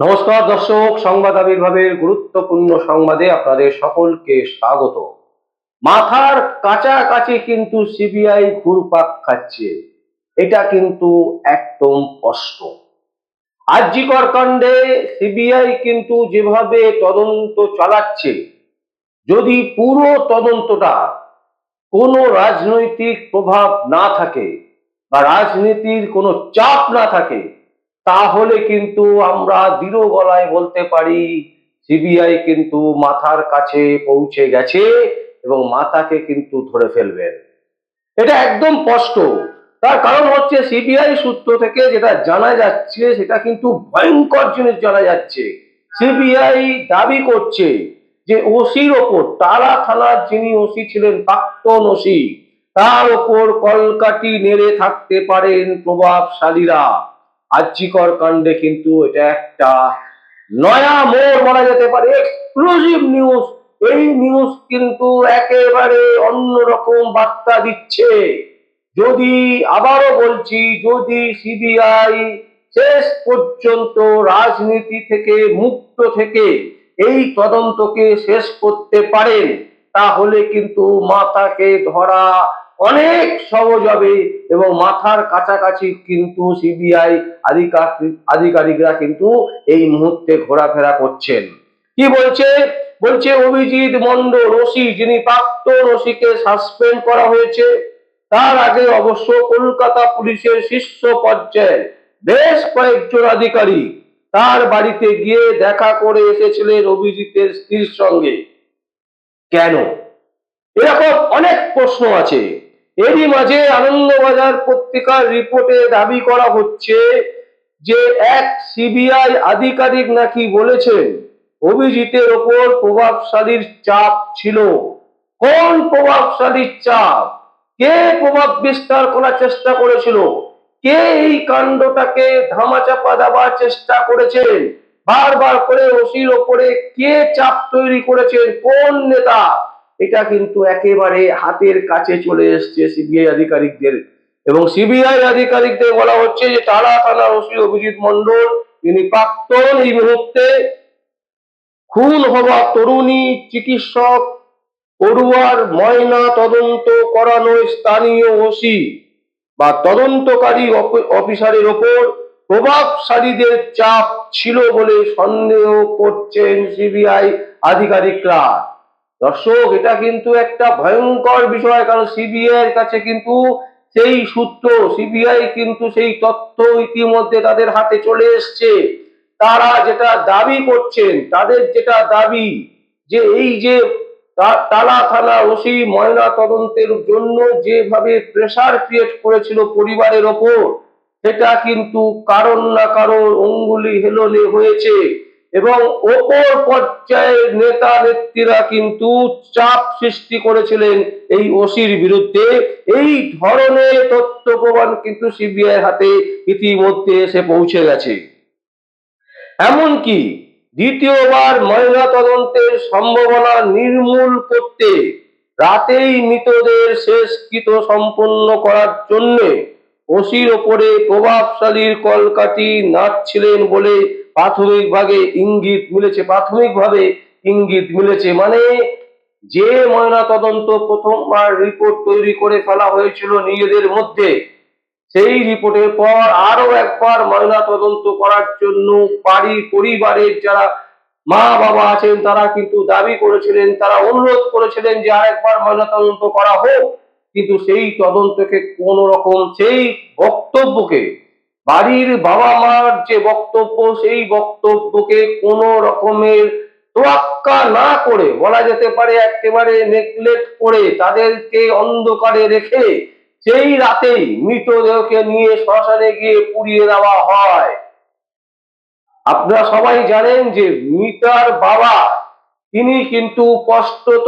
নমস্কার, দর্শক, সংবাদ আবির্ভাবের গুরুত্বপূর্ণ সংবাদে আপনাদের সকলকে স্বাগত। মাথার কাছাকাছি কিন্তু সিবিআই ঘুরপাক খাচ্ছে। এটা কিন্তু একদম স্পষ্ট। আর্যিকর কাণ্ডে সিবিআই কিন্তু যেভাবে তদন্ত চালাচ্ছে, যদি পুরো তদন্তটা কোনো রাজনৈতিক প্রভাব না থাকে বা রাজনীতির কোনো চাপ না থাকে তাহলে কিন্তু আমরা দৃঢ় গলায় বলতে পারি সিবিআই কিন্তু মাথার কাছে পৌঁছে গেছে এবং মাথাকে কিন্তু ধরে ফেলবেন। এটা একদম স্পষ্ট। তার কারণ হচ্ছে সিবিআই সূত্র থেকে যেটা জানা যাচ্ছে, সেটা কিন্তু ভয়ঙ্কর জিনিস জানা যাচ্ছে। সিবিআই দাবি করছে যে ওসির ওপর, তারা থানার যিনি ওসি ছিলেন, প্রাক্তন ওসি, তার ওপর কলকাটি নেড়ে থাকতে পারেন প্রভাবশালীরা। আর্যিকর কাণ্ডে কিন্তু এটা একটা নয়া মোড় বলা যেতে পারে। এক্সক্লুসিভ নিউজ, এই নিউজ কিন্তু একেবারে অন্যরকম বার্তা দিচ্ছে। যদি আবারও বলছি, যদি সিবিআই শেষ পর্যন্ত রাজনীতি থেকে মুক্ত থেকে এই তদন্তকে শেষ করতে পারেন, তাহলে কিন্তু মাথাকে ধরা অনেক সহজ হবে এবং মাথার কাছাকাছি কিন্তু সিবিআই আধিকারিকরা কিন্তু এই মুহূর্তে ঘোরাফেরা করছেন। কি বলছে? বলছে অভিজিৎ মন্ডল ওসি যিনি প্রাক্তন ওসিকে সাসপেন্ড করা হয়েছে, তার আগে অবশ্য কলকাতা পুলিশের শীর্ষ পর্যায়ে বেশ কয়েকজন আধিকারিক তার বাড়িতে গিয়ে দেখা করে এসেছিলেন অভিজিতের স্ত্রীর সঙ্গে। কেন? এরকম অনেক প্রশ্ন আছে। এরই মাঝে আনন্দবাজার পত্রিকার রিপোর্টে দাবি করা হচ্ছে যে এক সিবিআই আধিকারিক নাকি বলেছেন, অভিজিতের ওপর প্রভাবশালীর চাপ ছিল। কোন প্রভাবশালীর চাপ? কে প্রভাব বিস্তার করার চেষ্টা করেছিল? কে এই কাণ্ডটাকে ধামাচাপা দেওয়ার চেষ্টা করেছেন বারবার করে ওসির ওপরে কে চাপ তৈরি করেছেন? কোন নেতা? এটা কিন্তু একেবারে হাতের কাছে চলে এসছে সিবিআই আধিকারিকদের। এবং সিবিআই আধিকারিকদের বলা হচ্ছে যে টালা থানার ওসি অভিজিৎ মন্ডল তিনি প্রাক্তন এই মুহূর্তে খুন হওয়া তরুণী চিকিৎসক পড়ুয়ার ময়না তদন্ত করানো স্থানীয় ওসি বা তদন্তকারী অফ- অফিসারের ওপর প্রভাবশালীদের চাপ ছিল বলে সন্দেহ করছেন সিবিআই আধিকারিকরা। দর্শক, এটা কিন্তু একটা ভয়ঙ্কর বিষয়, কারণ সিবিআই কাছে কিন্তু সেই সূত্র, সিবিআই কিন্তু সেই তথ্য ইতিমধ্যে তাদের হাতে চলে এসছে। তারা যেটা দাবি করছেন, তাদের যেটা দাবি, যে এই যে তা- টালা থানা ওসি ময়না তদন্তের জন্য যেভাবে প্রেসার ক্রিয়েট করেছিল পরিবারের ওপর, সেটা কিন্তু কারণ না কারণ অঙ্গুলি হেলনে হয়েছে। এবং ওপর পর্যায়ের নেতা নেত্রীরা কিন্তু চাপ সৃষ্টি করেছিলেন এই ওসির বিরুদ্ধে। এই ধরনের তথ্য প্রমাণ কিন্তু সিবিআই হাতে ইতিমধ্যে এসে পৌঁছে গেছে। এমনকি দ্বিতীয়বার ময়না তদন্তের সম্ভাবনা নির্মূল করতে রাতেই মৃতদের শেষকৃত সম্পন্ন করার জন্য ওসির ওপরে প্রভাবশালীর কলকাঠি নাচছিলেন বলে প্রাথমিকভাবে ইঙ্গিত মিলেছে, প্রাথমিকভাবে ইঙ্গিত মিলেছে। মানে যে ময়না তদন্ত প্রথমবার রিপোর্ট তৈরি করে ফেলা হয়েছিল নিজেদের মধ্যে, সেই রিপোর্টের পর আরও একবার ময়না তদন্ত করার জন্য বাড়ি পরিবারের যারা মা বাবা আছেন, তারা কিন্তু দাবি করেছিলেন, তারা অনুরোধ করেছিলেন যে আরেকবার ময়না তদন্ত করা হোক। কিন্তু সেই তদন্তকে কোন রকম সেই বক্তব্যকে বাড়ির বাবা মার যে বক্তব্য, সেই বক্তব্যকে কোন রকমের তোয়াক্কা না করে, বলা যেতে পারে একেবারে নেগলেক্ট করে তাদেরকে অন্ধকারে রেখে সেই রাতেই মৃতদেহকে নিয়ে শ্মশানে গিয়ে পুড়িয়ে দেওয়া হয়। আপনারা সবাই জানেন যে মিতার বাবা, তিনি কিন্তু স্পষ্টত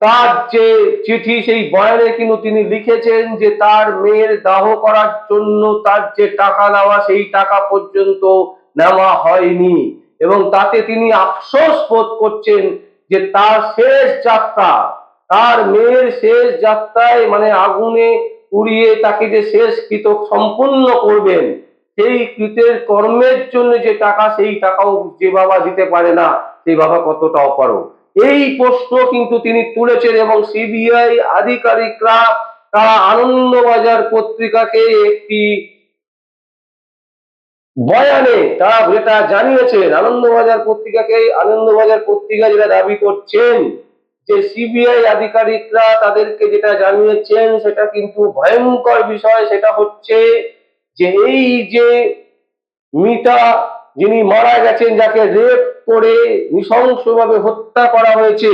তার যে চিঠি সেই বয়ানে কিন্তু তিনি লিখেছেন যে তার মেয়ের দাহ করার জন্য তার যে টাকা নেওয়া, সেই টাকা পর্যন্ত নেওয়া হয়নি। এবং তাতে তিনি আফসোস বোধ করছেন যে তার শেষ যাত্রা, তার মেয়ের শেষ যাত্রায় মানে আগুনে পুড়িয়ে তাকে যে শেষ কৃত সম্পূর্ণ করবেন, সেই কৃতের কর্মের জন্য যে টাকা, সেই টাকাও যে বাবা দিতে পারে না, সেই বাবা কতটা অপারক এই প্রশ্ন কিন্তু তিনি তুলেছেন এবং সিবিআই আধিকারিকরা তারা আনন্দবাজার পত্রিকাকে একটি বয়ানে তারা যেটা জানিয়েছেন, আনন্দবাজার পত্রিকাকে আনন্দবাজার পত্রিকা যেটা দাবি করছেন, যে সিবিআই আধিকারিকরা তাদেরকে যেটা জানিয়েছেন সেটা কিন্তু ভয়ঙ্কর বিষয়, সেটা হচ্ছে যে এই যে মিতা যিনি মারা গেছেন, যাকে রেপ করে নৃশংসভাবে হত্যা করা হয়েছে।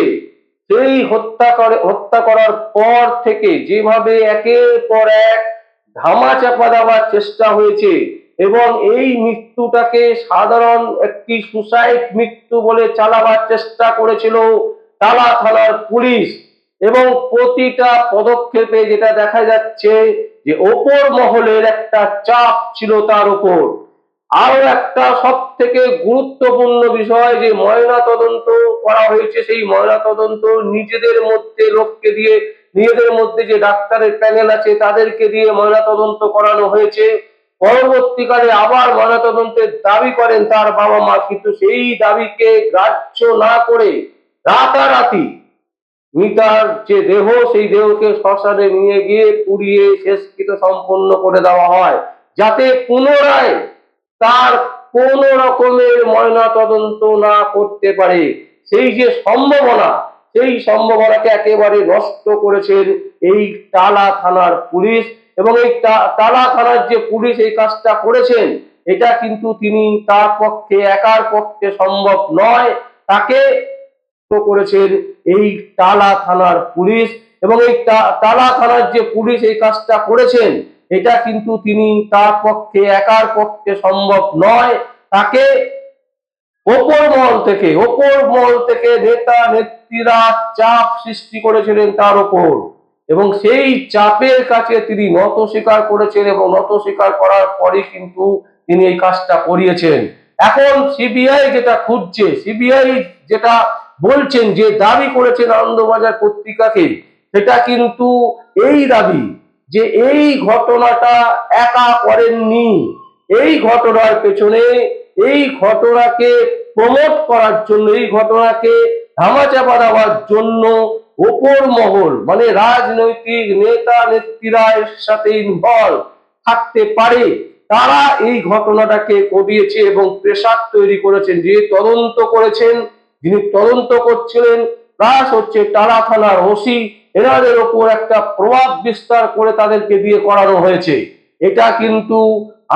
সেই হত্যা করে, হত্যা করার পর থেকে যেভাবে একের পর এক ধামা চাপা দেওয়ার চেষ্টা হয়েছে এবং এই মৃত্যুটাকে সাধারণ একটি সুসাইড মৃত্যু বলে চালাবার চেষ্টা করেছিল তালা থানার পুলিশ এবং প্রতিটা পদক্ষেপে যেটা দেখা যাচ্ছে যে ওপর মহলের একটা চাপ ছিল তার উপর আরও একটা সব থেকে গুরুত্বপূর্ণ বিষয় যে ময়না তদন্ত করা হয়েছে, সেই ময়না তদন্ত নিজেদের মধ্যে লোককে দিয়ে, নিজেদের মধ্যে যে ডাক্তারের প্যানেল আছে তাদেরকে দিয়ে ময়না তদন্ত করানো হয়েছে। পরবর্তীকালে আবার ময়না তদন্তের দাবি করেন তার বাবা মা, কিন্তু সেই দাবিকে গ্রাহ্য না করে রাতারাতি মিতার যে দেহ, সেই দেহকে শ্মশানে নিয়ে গিয়ে পুড়িয়ে শেষকৃত সম্পন্ন করে দেওয়া হয়। যাতে পুনরায় তার কোন রকমের ময়না তদন্ত না করতে পারে। সেই যে সম্ভাবনা, সেই সম্ভাবনাকে একেবারে নষ্ট করেছেন এই টালা থানার পুলিশ এবং এই টালা থানার যে পুলিশ এই কাজটা করেছেন, এটা কিন্তু তিনি তার পক্ষে, একার পক্ষে সম্ভব নয়। তাকে করেছেন এই টালা থানার পুলিশ এবং এই টালা থানার যে পুলিশ এই কাজটা করেছেন এটা কিন্তু তিনি তার পক্ষে, একার পক্ষে সম্ভব নয়। তাকে ওপর মহল থেকে, ওপর মহল থেকে নেতা, নেত্রীরা চাপ সৃষ্টি করেছিলেন তার ওপর। এবং সেই চাপের কাছে তিনি নত স্বীকার করেছেন এবং নত স্বীকার করার পরে কিন্তু তিনি এই কাজটা করিয়েছেন। এখন সিবিআই যেটা খুঁজছে, সিবিআই যেটা বলছেন, যে দাবি করেছেন আনন্দবাজার পত্রিকাকে, সেটা কিন্তু এই দাবি। যে এই ঘটনাটা একা করেননি, এই ঘটনার পেছনে এই ঘটনাকে প্রমোট করার জন্য, এই ঘটনাকে ধামাচাপা দেওয়ার জন্য ওপর মহল মানে রাজনৈতিক নেতা নেত্রীরা এর সাথে ইনভলভ থাকতে পারে। তারা এই ঘটনাটাকে করিয়েছে এবং প্রেশার তৈরি করেছেন যে তদন্ত করেছেন, যিনি তদন্ত করছিলেন, প্লাস হচ্ছে টালা থানার ওসি এনাদের ওপর একটা প্রভাব বিস্তার করে তাদেরকে দিয়ে করানো হয়েছে। এটা কিন্তু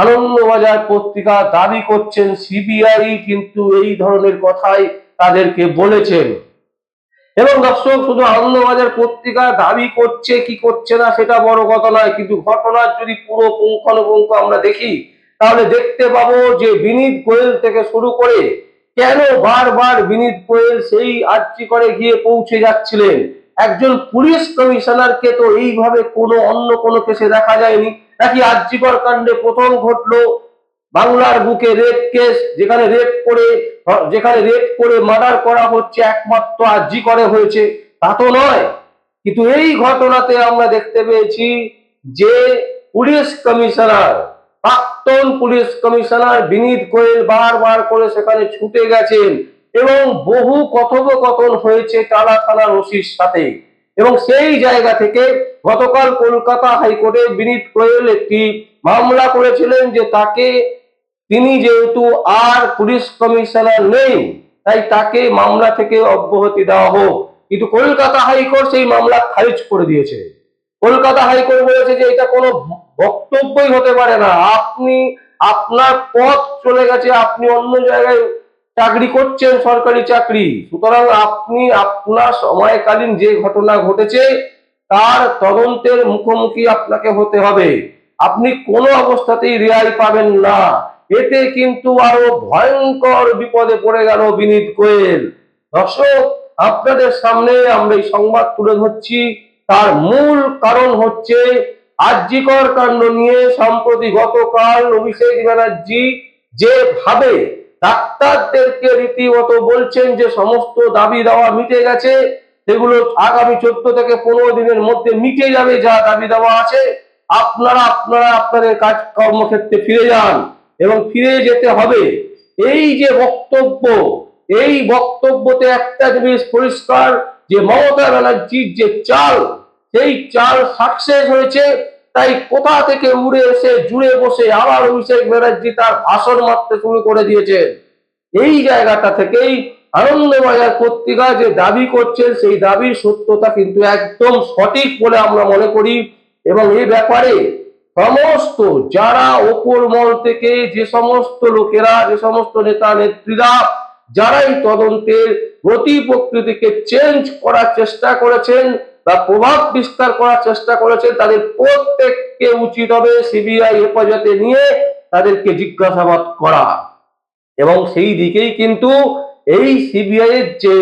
আনন্দবাজার পত্রিকা দাবি করছেন, সিবিআই কিন্তু এই ধরনের কথাই তাদেরকে বলেছেন। এবং দর্শক, শুধু আনন্দবাজার পত্রিকা দাবি করছে কি করছে না সেটা বড় কথা নয়, কিন্তু ঘটনার যদি পুরো পুঙ্খানুপুঙ্খ আমরা দেখি, তাহলে দেখতে পাবো যে বিনীত গোয়েল থেকে শুরু করে কেন বারবার বিনীত গোয়েল সেই আর্জি করে গিয়ে পৌঁছে যাচ্ছিলেন। একজন পুলিশ কমিশনারকে তো এইভাবে কোনো অন্য কোনো কেসে দেখা যায়নি। নাকি আর্জিকর কাণ্ডে প্রথম ঘটলো বাংলার বুকে রেপ কেস, যেখানে রেপ করে, যেখানে রেপ করে মার্ডার করা হচ্ছে একমাত্র আর্জি করে হয়েছে। তা তো নয়। কিন্তু এই ঘটনাতে আমরা দেখতে পেয়েছি যে পুলিশ কমিশনার, প্রাক্তন পুলিশ কমিশনার বিনীত গোয়েল বারবার করে সেখানে ছুটে গেছেন। এবং বহু কথোপকথন হয়েছে টালা থানার ওসির সাথে। এবং সেই জায়গা থেকে গতকাল কলকাতা হাইকোর্টে বিনীত গোয়েল একটি মামলা করেছিলেন যে তাকে, তিনি যেহেতু আর পুলিশ কমিশনার নেই, তাই তাকে মামলা থেকে অব্যাহতি দেওয়া হোক। কিন্তু কলকাতা হাইকোর্ট সেই মামলা খারিজ করে দিয়েছে। কলকাতা হাইকোর্ট বলেছে যে এটা কোনো বক্তব্যই হতে পারে না। আপনি, আপনার পথ চলে গেছে, আপনি অন্য জায়গায় চাকরি করছেন সরকারি চাকরি। সুতরাং আপনি আপনার সময়কালীন যে ঘটনা ঘটেছে, তার তদন্তের মুখোমুখি আপনাকে হতে হবে। আপনি কোনো অবস্থাতেই রেহাই পাবেন না। এতে কিন্তু আরও ভয়ঙ্কর বিপদে পড়ে গেল বিনীত গোয়েল। দর্শক, আপনাদের সামনে আমরা এই সংবাদ তুলে ধরছি। তার মূল কারণ হচ্ছে আর্যিকর কাণ্ড নিয়ে সম্প্রতি গতকাল অভিষেক ব্যানার্জি যেভাবে ডাক্তারদেরকে রীতিমতো বলছেন যে সমস্ত দাবি দাওয়া মিটে গেছে, সেগুলো আগামী চোদ্দ থেকে পনেরো দিনের মধ্যে মিটে যাবে যা দাবি দাওয়া আছে। আপনারা আপনারা আপনাদের কাজ কর্মক্ষেত্রে ফিরে যান এবং ফিরে যেতে হবে। এই যে বক্তব্য, এই বক্তব্যতে একটা জিনিস পরিষ্কার, যে মমতা ব্যানার্জির যে চাল, সেই চাল সাকসেস হয়েছে। তাই কোথা থেকে উড়ে এসে জুড়ে বসে আবার অভিষেক ব্যানার্জি তার ভাষণ মারতে শুরু করে দিয়েছেন? এই জায়গাটা থেকেই আনন্দবাজার পত্রিকা যে দাবি করছেন, সেই দাবির সত্যতা কিন্তু একদম সঠিক বলে আমরা মনে করি। এবং এই ব্যাপারে সমস্ত যারা ওপর মল থেকে যে সমস্ত লোকেরা, যে সমস্ত নেতা নেত্রীরা যারা এই তদন্তের গতি প্রকৃতিকে চেঞ্জ করার চেষ্টা করেছেন বা প্রভাব বিস্তার করার চেষ্টা করেছেন, তাদের প্রত্যেককে উচিত হবে সিবিআই হেফাজতে নিয়ে তাদেরকে জিজ্ঞাসাবাদ করা। এবং সেই দিকেই কিন্তু এই সিবিআই এর যে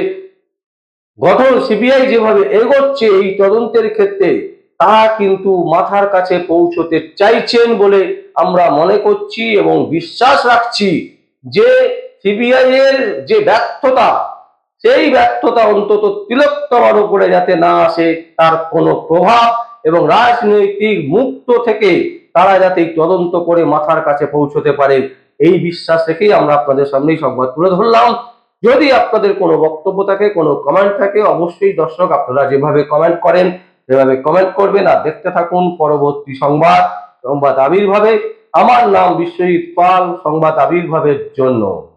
গঠন, সিবিআই যেভাবে এগোচ্ছে এই তদন্তের ক্ষেত্রে, তা কিন্তু মাথার কাছে পৌঁছতে চাইছেন বলে আমরা মনে করছি এবং বিশ্বাস রাখছি যে সিবিআই এর যে ব্যর্থতা সেই ব্যর্থতা অন্তত তিলোত্তমার উপরে যাতে না আসে, তার কোনো প্রভাব এবং রাজনৈতিক মুক্ত থেকে তারা যাতে তদন্ত করে মাথার কাছে পৌঁছতে পারে, এই বিশ্বাস রেখেই আমরা আপনাদের সামনেই সংবাদ তুলে ধরলাম। যদি আপনাদের কোনো বক্তব্য থাকে, কোনো কমেন্ট থাকে, অবশ্যই দর্শক আপনারা যেভাবে কমেন্ট করেন, সেভাবে কমেন্ট করবেন আর দেখতে থাকুন পরবর্তী সংবাদ সংবাদ আবির্ভাবে। আমার নাম বিশ্বজিৎ পাল, সংবাদ আবির্ভাবের জন্য।